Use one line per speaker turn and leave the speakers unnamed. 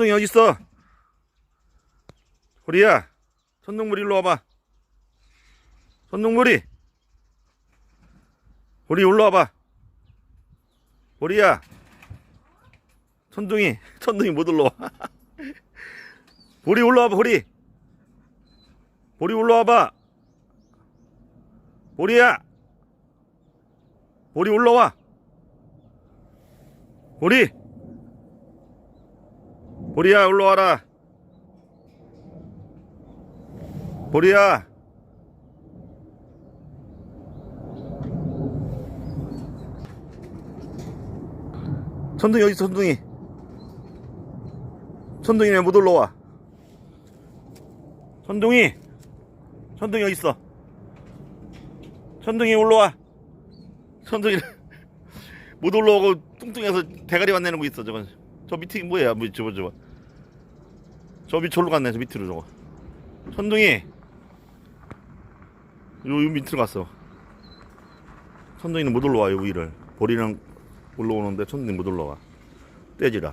천둥이 어디 있어? 보리야, 천둥보리 일로 와봐. 천둥보리, 보리 올라 와봐. 보리야, 천둥이, 천둥이 못 올라와. 보리 올라와봐, 보리. 보리 올라와봐. 보리야, 보리 올라와. 보리. 보리야 올라 와라. 보리야. 천둥이 어디 천둥이? 천둥이 왜 못 올라와. 천둥이 천둥이 어디 있어? 천둥이 올라와. 천둥이 못 올라오고 뚱뚱해서 대가리만 내는 거 있어 저건. 저 밑에 뭐야? 뭐 저거 저거 저밑 저로 갔네 저 밑으로 저거. 천둥이. 요, 요 밑으로 갔어. 천둥이는 못 올라와 요 위를. 보리는 올라오는데 천둥이 못 올라와. 떼지라